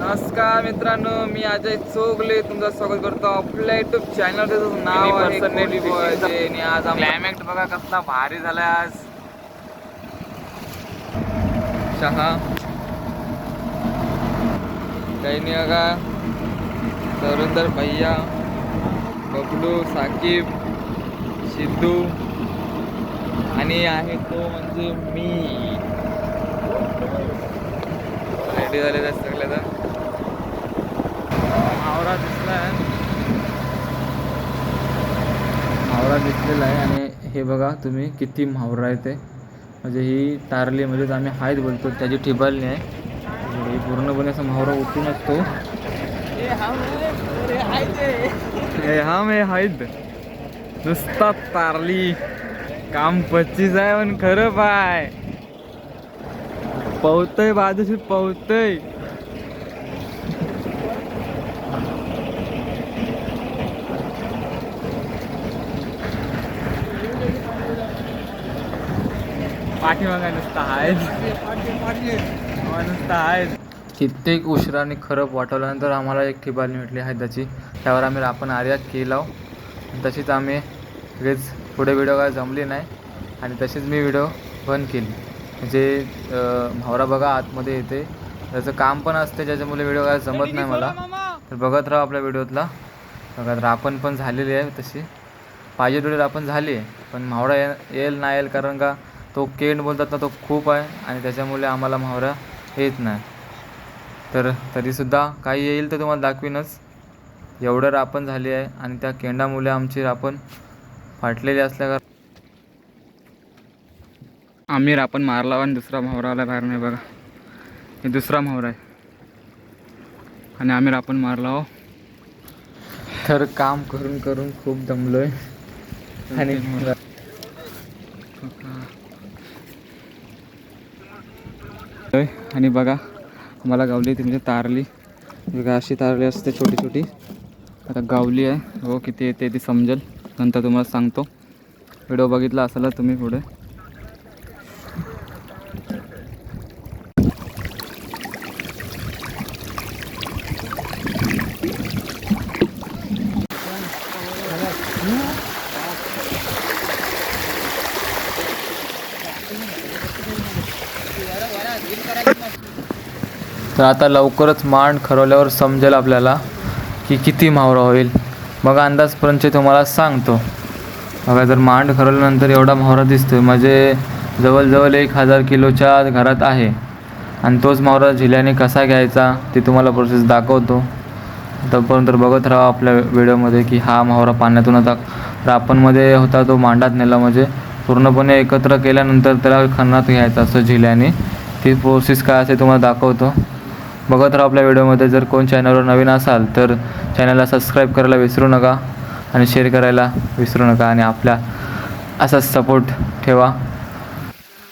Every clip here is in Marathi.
नमस्कार मित्रांनो मी अजय चोगले. तुमचं स्वागत करतो आपल्या युट्यूब चॅनल त्याचं नाव आहे आणि आज क्लायमॅक्ट बघा कसला भारी झालाय आज. चहा काही नाही बघा. सरुंदर भैया बबलू साकीब सिद्धू. आणि आहे तो म्हणजे मी. रेडी झालेलं आहे सगळे जण मावरा दिसलाय मावरा दिसलेला आहे आणि हे बघा तुम्ही किती मावरा आहे ते. म्हणजे ही तारली म्हणजे आम्ही हायत बोलतो त्याची ठिबालणी आहे. म्हणजे पूर्णपणे असं मावरा उठून असतो. हे हा मे हायत. नुसता तारली. काम पच्चीस आहे पण खरं पाय पवतय बाजूशी पवतय. पाठीमागा नुसता आहे नुसता आहे कित्येक उशिराने खरं वाटवल्यानंतर आम्हाला एक ठिबाणी भेटली आहे त्याची. त्यावर आम्ही आपण आर्या केला तशीच आम्ही सगळेच पुढे व्हिडिओ काय जमली नाही. आणि तशीच मी व्हिडिओ बंद केली. म्हणजे भावरा बघा आतमध्ये येते. त्याचं काम पण असते ज्याच्यामुळे व्हिडिओ काय जमत नाही मला. तर बघत राहा आपल्या व्हिडिओतला बघत राहा आपण पण झालेली आहे तशी. पाहिजे तेवढी आपण झाली आहे. पण म्हावरा ये येईल नाही येईल कारण का तो केंड बोलतात ना तो खूप आहे. आणि त्याच्यामुळे आम्हाला म्हावरा येत नाही. तर तरीसुद्धा काही येईल तर तुम्हाला दाखवीनच. एवढं रापण झाली आहे. आणि त्या केंडामुळे आमची रापण फाटलेली असल्या आम्ही रापण मारला आणि दुसरा आला बाहेर नाही बघा. हे दुसरा म्हावरा आहे. आणि आम्ही रापण मारला हो तर काम करून करून खूप दमलोय. आणि होय, आणि बघा मला गावली ती म्हणजे तारली. बघा अशी तारली असते छोटी छोटी. आता गावली आहे. हो किती येते ती समजेल. नंतर तुम्हाला सांगतो. व्हिडिओ बघितला असाल तुम्ही पुढे. तर आता लवकरच मांड खरवल्यावर समजेल आपल्याला की किती मावरा होईल. मग अंदाजपर्यंत तुम्हाला सांगतो. बघा जर मांड खरवल्यानंतर एवढा मावरा दिसतोय. म्हणजे जवळजवळ एक हजार किलोच्या घरात आहे. आणि तोच मावरा झिल्याने कसा घ्यायचा ते तुम्हाला प्रोसेस दाखवतो. तोपर्यंत बघत राहा आपल्या व्हिडिओमध्ये की हा मावरा पाण्यातून आता रापणमध्ये होता तो मांडात नेला. म्हणजे पूर्णपणे एकत्र केल्यानंतर त्याला खणात घ्यायचा असं झिल्याने ती प्रोसेस काय असे तुम्हाला दाखवतो. बघत राहा आपल्या व्हिडिओमध्ये. जर कोण चॅनलवर नवीन असाल तर चॅनलला सबस्क्राईब करायला विसरू नका आणि शेअर करायला विसरू नका आणि आपल्या असाच सपोर्ट ठेवा.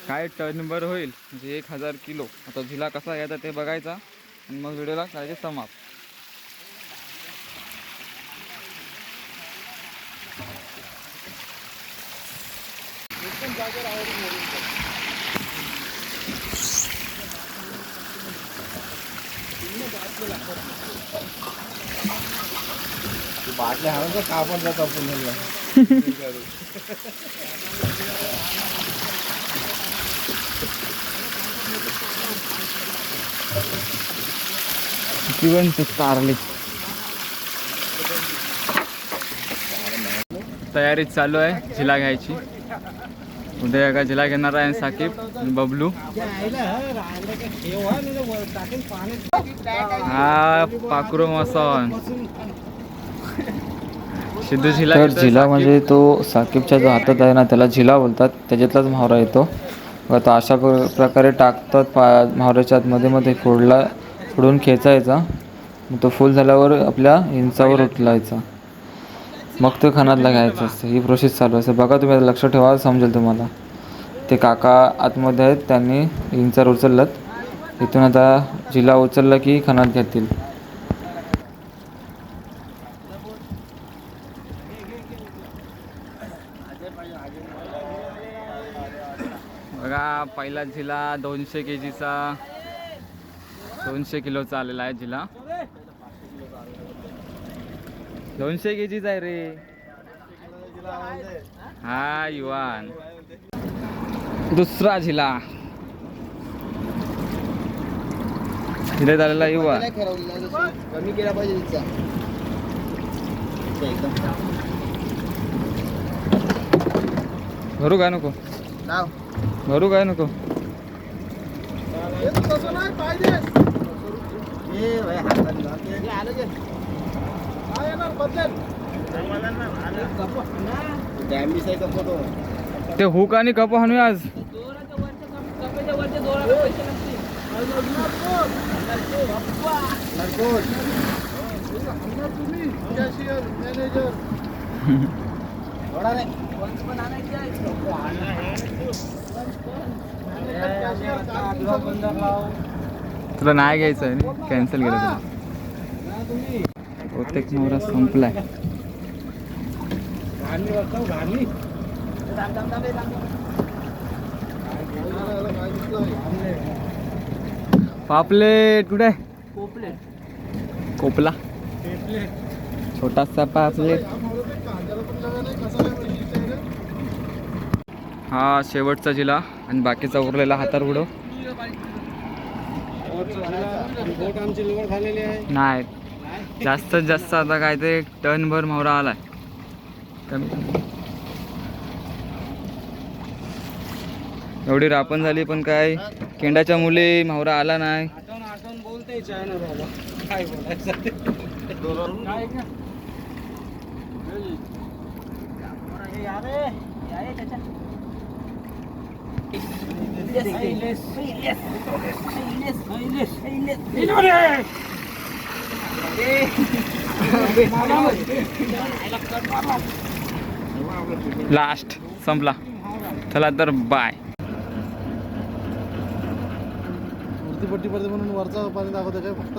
काय टर्नवर होईल? म्हणजे एक हजार किलो. आता झिला कसा घ्यायचा ते बघायचा आणि मग व्हिडिओला करायचे समाप्त. बाटल्या हवं कापड जातो तारली तयारी चालू आहे झिला घ्यायची. उद्या एका झिला घेणार आहे साकीब बबलू. हा पाखरू मसन सिद्धू झिला तर झिला म्हणजे तो साकीबच्या जो हातात आहे ना त्याला झिला बोलतात त्याच्यातलाच म्हावरा येतो. आता अशा प्र- प्रकारे टाकतात पा म्हावऱ्याच्या आतमध्ये मध्ये फोडला फोडून खेचायचा. तो फुल झाल्यावर आपल्या इंचावर उचलायचा मग ते खणातला घ्यायचा असतं. ही प्रोसेस चालू असते. बघा तुम्ही आता लक्ष ठेवा समजेल तुम्हाला. ते काका आतमध्ये आहेत त्यांनी इंचार उचललं इथून आता जिल्हा उचलला की खणात घेतील. बघा पहिला झिला दोनशे के जीचा दोनशे किलोचा आलेला आहे झिला दोनशे के जीचा आहे रे. हा युवान दुसरा झिला. झिलेत झालेला युवा कमी केला पाहिजे भरू काय नको? भरू काय नको तसं नाही पाहिजे ते हुक आणि कप हाणू आज. तुला नाही घ्यायचं आहे कॅन्सल केलं तुला. प्रत्येक नवरा संपलाय. पापलेट कुठे? कोपला. छोटासा पापलेट. हा शेवटचा जिला आणि बाकीचा उरलेला हातार आहे. नाही. जास्तीत जास्त आता काय ते टनभर मावरा आलाय. कमी. एवढी रापण झाली पण काय? केंडाच्या मुली मावरा आला नाही आठवण आठवण बोलते ना बाबा काय बोलायचं लास्ट संपला. चला तर बाय. वरती पट्टी पडते म्हणून वरचा पाणी दाखवतं काय फक्त?